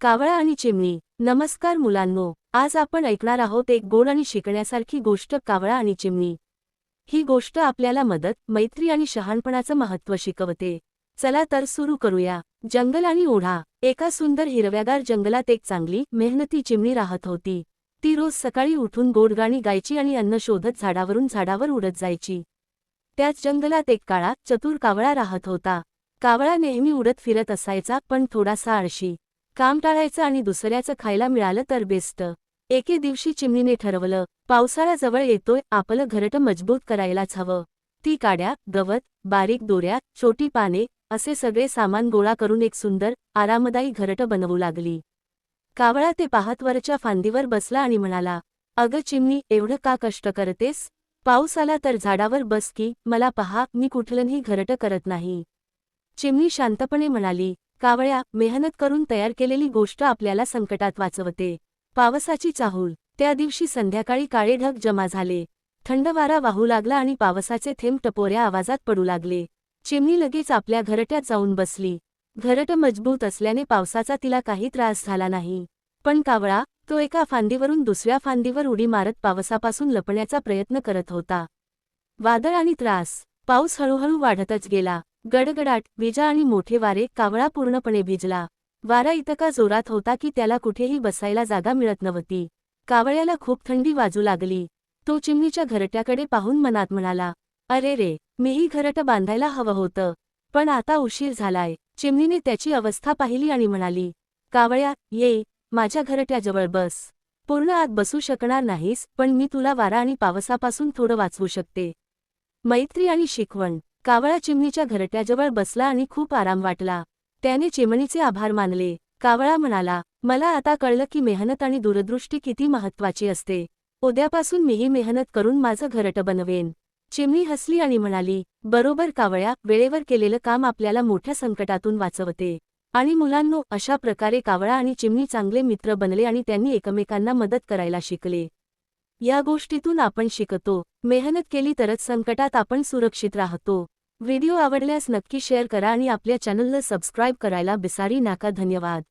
कावळा आणि चिमणी. नमस्कार मुलांनो आज आपण ऐकणार आहोत एक गोड आणि शिकण्यासारखी गोष्ट कावळा आणि चिमणी. ही गोष्ट आपल्याला मदत मैत्री आणि शहाणपणाचं महत्त्व शिकवते. चला तर सुरू करूया. जंगल आणि ओढा. एका सुंदर हिरव्यागार जंगलात एक चांगली मेहनती चिमणी राहत होती. ती रोज सकाळी उठून गोडगाणी गायची आणि अन्न शोधत झाडावरून झाडावर उडत जायची. त्याच जंगलात एक काळा चतुर कावळा राहत होता. कावळा नेहमी उडत फिरत असायचा पण थोडासा आळशी. काम टाळायचं आणि दुसऱ्याचं खायला मिळालं तर बेस्ट. एके दिवशी चिमणीने ठरवलं पावसाळा जवळ येतोय आपलं घरटं मजबूत करायलाच हवं. ती काड्या गवत बारीक दोऱ्या छोटी पाने असे सगळे सामान गोळा करून एक सुंदर आरामदायी घरटं बनवू लागली. कावळा ते पाहतवरच्या फांदीवर बसला आणि म्हणाला अगं चिमणी एवढं का कष्ट करतेस? पाऊस आला तर झाडावर बस की मला पहा मी कुठलंही घरटं करत नाही. चिमणी शांतपणे म्हणाली कावळ्या मेहनत करून तयार केलेली गोष्ट आपल्याला संकटात वाचवते. पावसाची चाहूल. त्या दिवशी संध्याकाळी काळे ढग जमा झाले. थंड वारा वाहू लागला आणि पावसाचे थेंब टपोऱ्या आवाजात पडू लागले. चिमणी लगेच आपल्या घरट्यात जाऊन बसली. घरट मजबूत असल्याने पावसाचा तिला काही त्रास झाला नाही. पण कावळा तो एका फांदीवरून दुसऱ्या फांदीवर उडी मारत पावसापासून लपण्याचा प्रयत्न करत होता. वादळ आणि त्रास. पाऊस हळूहळू वाढतच गेला. गडगडाट विजा आणि मोठे वारे कावळा पूर्णपणे भिजला. वारा इतका जोरात होता की त्याला कुठेही बसायला जागा मिळत नव्हती. कावळ्याला खूप थंडी वाजू लागली. तो चिमणीच्या घरट्याकडे पाहून मनात म्हणाला अरे रे मीही घरटं बांधायला हवं होतं. पण आता उशीर झालाय. चिमणीने त्याची अवस्था पाहिली आणि म्हणाली कावळ्या ये माझ्या घरट्याजवळ बस. पूर्ण आत बसू शकणार नाहीस पण मी तुला वारा आणि पावसापासून थोडं वाचवू शकते. मैत्री आणि शिकवण. कावळा चिमणीच्या घरट्याजवळ बसला आणि खूप आराम वाटला. त्याने चिमणीचे आभार मानले. कावळा म्हणाला मला आता कळलं की मेहनत आणि दूरदृष्टी किती महत्वाची असते. उद्यापासून मीही मेहनत करून माझं घरटं बनवेन. चिमणी हसली आणि म्हणाली बरोबर कावळ्या वेळेवर केलेलं काम आपल्याला मोठ्या संकटातून वाचवते. आणि मुलांनो अशा प्रकारे कावळा आणि चिमणी चांगले मित्र बनले आणि त्यांनी एकमेकांना मदत करायला शिकले. या गोष्टीतून आपण शिकतो. मेहनत केली तरच संकटात आपण सुरक्षित राहतो. व्हिडिओ आवडल्यास नक्की शेअर करा आणि आपल्या चॅनलला सबस्क्राईब करायला बिसारी नाका. धन्यवाद.